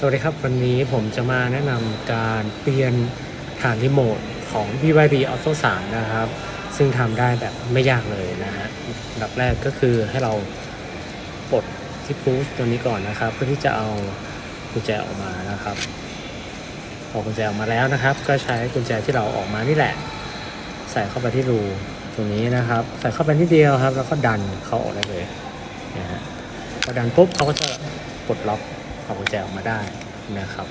สวัสดีครับ วันนี้ผมจะมาแนะนำการเปลี่ยนฐานรีโมทของ BYD Auto 3 นะครับ ซึ่งทำได้แบบไม่ยากเลยนะฮะดับแรกก็คือให้เราปลดที่พูชตัวนี้ก่อนนะครับ เพื่อที่จะเอากุญแจออกมานะครับออกกุญแจออกมาแล้วนะครับ ก็ใช้กุญแจที่เราออกมานี่แหละ ใส่เข้าไปที่รูตรงนี้นะครับ ใส่เข้าไปนิดเดียวครับ แล้วก็ดันเขาออกได้เลยนะฮะพอดันปุ๊บเขาก็จะปลดล็อก เอากุญแจออกมาได้นะครับ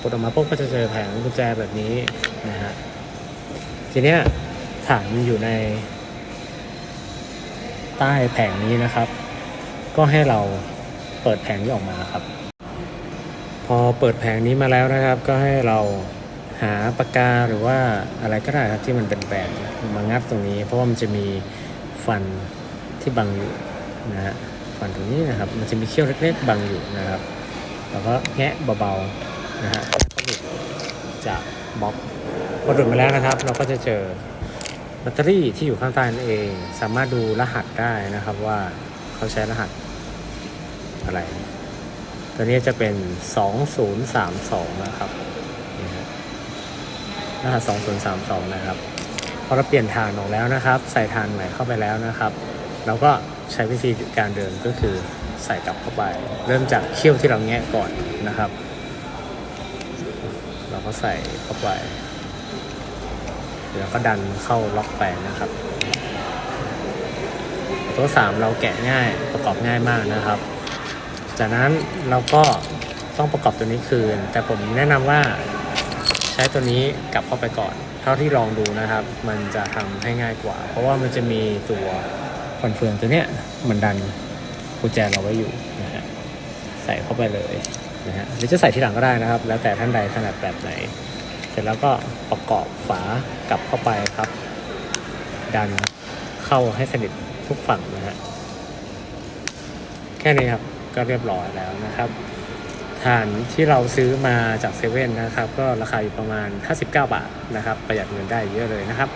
ปลดออกมาปุ๊บก็จะเจอแผงกุญแจแบบนี้นะฮะทีเนี้ยฐานมันอยู่ใน ใต้แผงนี้นะครับ ก็ให้เราเปิดแผงนี้ออกมาครับ พอเปิดแผงนี้มาแล้วนะครับ ก็ให้เราหาปากกาหรือว่าอะไรก็ได้ครับที่มันเป็นแบนมางัดตรงนี้ เพราะว่ามันจะมีฟันที่บังอยู่นะฮะฟันตรงนี้นะครับ มันจะมีเขี้ยวเล็กๆบังอยู่นะครับ แล้วก็แงะเบาๆนะฮะก็หลุดจากบล็อกพอหลุดมาแล้วนะครับ เราก็จะเจอแบตเตอรี่ที่อยู่ข้างใต้นั่นเอง สามารถดูรหัสได้นะครับว่าเขาใช้รหัสอะไร ตัวนี้จะเป็น 2032 นะครับรหัส2032 นะครับ พอเราเปลี่ยนฐานออกแล้วนะครับ ใส่ฐานใหม่เข้าไปแล้วนะครับ เราก็ ใช้วิธีการเดินก็คือใส่กลับเข้าไป เริ่มจากเขี้ยวที่เราแงะก่อนนะครับ เราก็ใส่เข้าไปแล้วก็ดันเข้าล็อกไปนะครับตัวสามเราแกะง่ายประกอบง่ายมากนะครับ จากนั้นเราก็ต้องประกอบตัวนี้คืน แต่ผมแนะนำว่าใช้ตัวนี้กลับเข้าไปก่อน เท่าที่ลองดูนะครับ มันจะทำให้ง่ายกว่า เพราะว่ามันจะมีตัว คอนเฟืองตัวเนี้ยมันดันกุญแจเราไว้อยู่นะฮะใส่เข้าไปเลยนะฮะหรือจะใส่ที่หลังก็ได้นะครับ แล้วแต่ท่านใดถนัดแบบไหน เสร็จแล้วก็ประกอบฝากลับเข้าไปครับ ดันเข้าให้สนิททุกฝั่งนะฮะแค่นี้ครับก็เรียบร้อยแล้วนะครับฐานที่เราซื้อมาจากเซเว่นนะครับ ก็ราคาอยู่ประมาณ 59 บาทนะครับ ประหยัดเงินได้เยอะเลยนะครับ